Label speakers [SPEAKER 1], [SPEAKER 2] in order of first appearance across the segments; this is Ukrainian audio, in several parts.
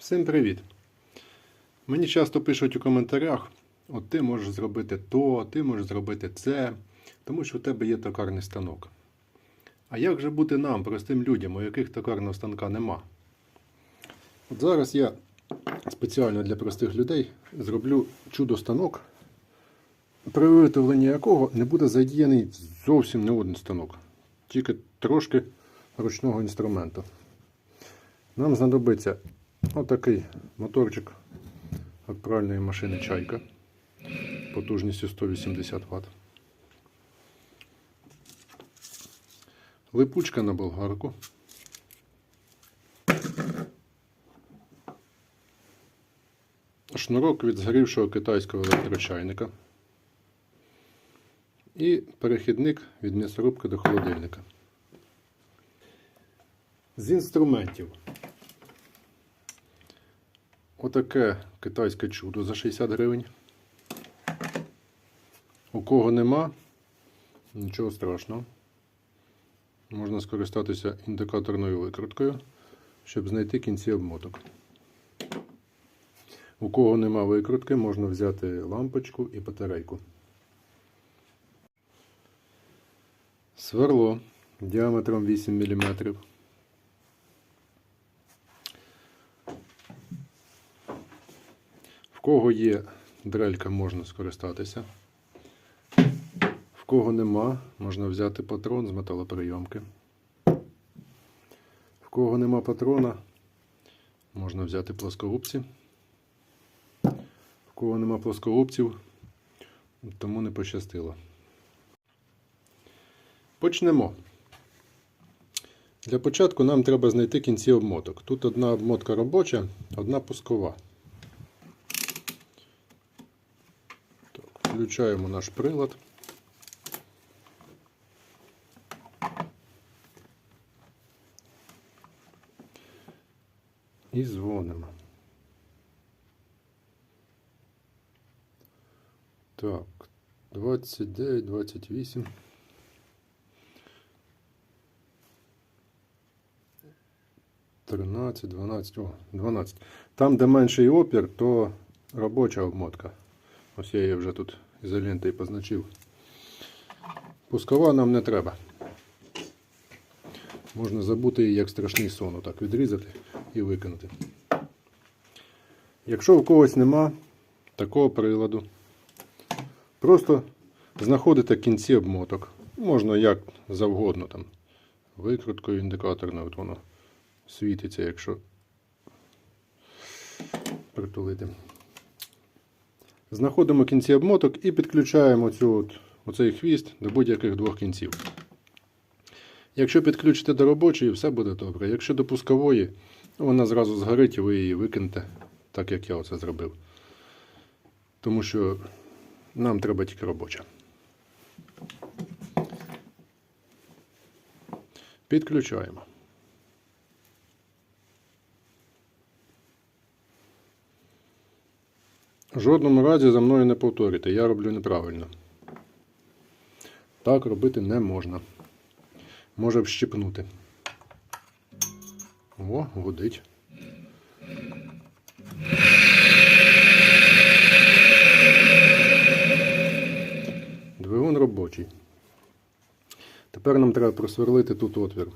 [SPEAKER 1] Всім привіт! Мені часто пишуть у коментарях: от ти можеш зробити то, ти можеш зробити це, тому що у тебе є токарний станок. А як же бути нам, простим людям, у яких токарного станка нема? От зараз я спеціально для простих людей зроблю чудо-станок, при виготовленні якого не буде задіяний зовсім не один станок, тільки трошки ручного інструменту. Нам знадобиться отакий моторчик від пральної машини Чайка потужністю 180 Вт. Липучка на болгарку. Шнурок від згорівшого китайського електрочайника. І перехідник від м'ясорубки до холодильника. З інструментів. Отаке китайське чудо за 60 гривень. У кого нема, нічого страшного. Можна скористатися індикаторною викруткою, щоб знайти кінці обмоток. У кого нема викрутки, можна взяти лампочку і батарейку. Сверло діаметром 8 мм. Кого є дрелька, можна скористатися. В кого нема, можна взяти патрон з металоприйомки. В кого нема патрона, можна взяти плоскогубці. В кого нема плоскогубців, тому не пощастило. Почнемо. Для початку нам треба знайти кінці обмоток. Тут одна обмотка робоча, одна пускова. включаємо наш прилад. І дзвонимо. Так, 29, 28. Тринадцять, дванадцять, о, 12. Там, де менший опір, то робоча обмотка. Ось я її вже тут ізолентою позначив. Пускова нам не треба. Можна забути її як страшний сон, отак відрізати і викинути. Якщо у когось нема такого приладу, просто знаходите кінці обмоток. Можна як завгодно там. Викруткою індикаторною, от воно світиться, якщо притулити. Знаходимо кінці обмоток і підключаємо цю от, оцей хвіст до будь-яких двох кінців. Якщо підключите до робочої, все буде добре. Якщо до пускової, вона зразу згорить і ви її викинете, так як я оце зробив. Тому що нам треба тільки робоча. Підключаємо. Жодному разі за мною не повторюйте, я роблю неправильно. Так робити не можна. Може вщипнути. О, гудить. Двигун робочий. Тепер нам треба просверлити тут отвір.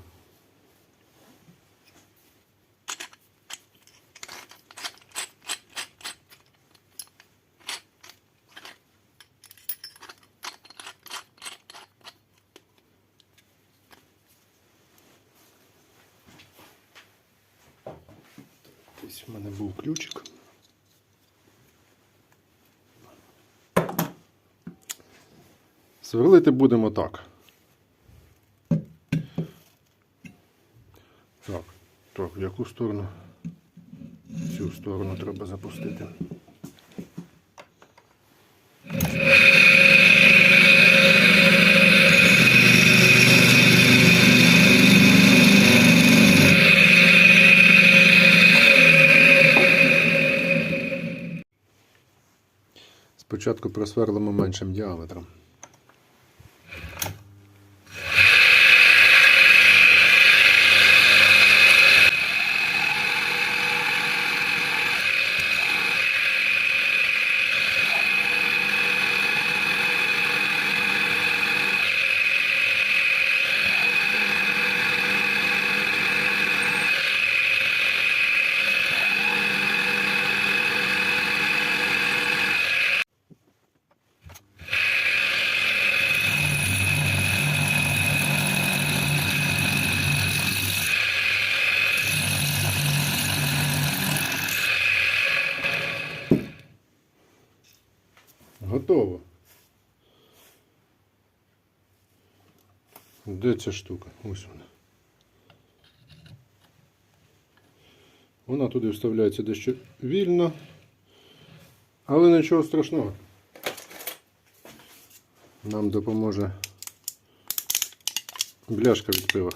[SPEAKER 1] В мене був ключик. Сверлити будемо так. Так, так, в яку сторону? Цю сторону треба запустити. Просверлимо меншим діаметром. Готово. Де ця штука? Ось вона. Вона туди вставляється дещо вільно, але нічого страшного. Нам допоможе бляшка від пива.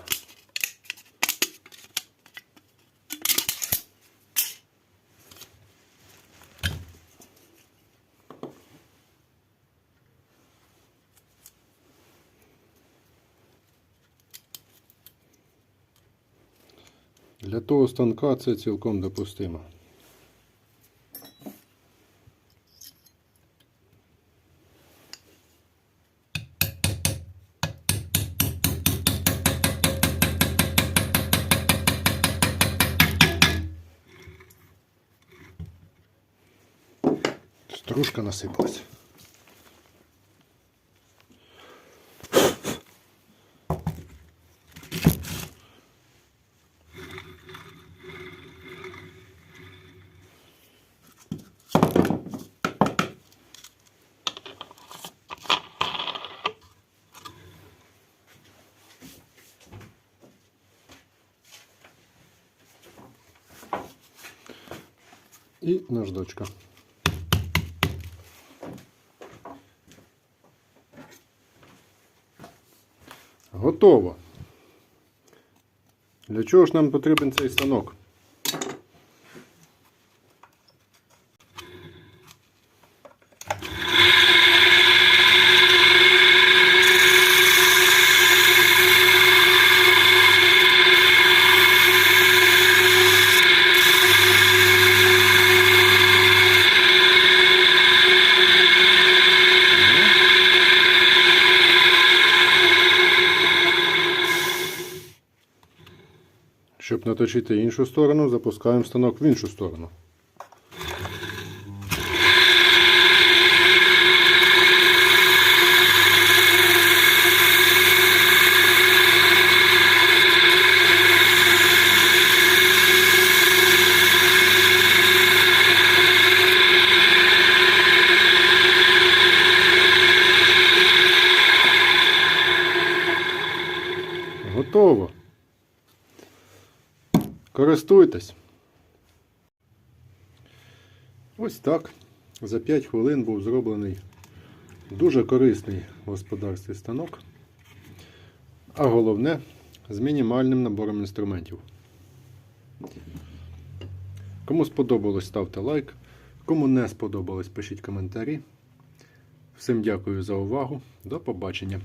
[SPEAKER 1] Для того станка це цілком допустимо. Стружка насипалась. І наждачка. Готово. Для чого ж нам потрібен цей станок? Щоб наточити іншу сторону, запускаємо станок в іншу сторону. Готово. Користуйтесь. Ось так. За 5 хвилин був зроблений дуже корисний в господарстві станок. А головне з мінімальним набором інструментів. Кому сподобалось, ставте лайк. Кому не сподобалось, пишіть коментарі. Всім дякую за увагу. До побачення.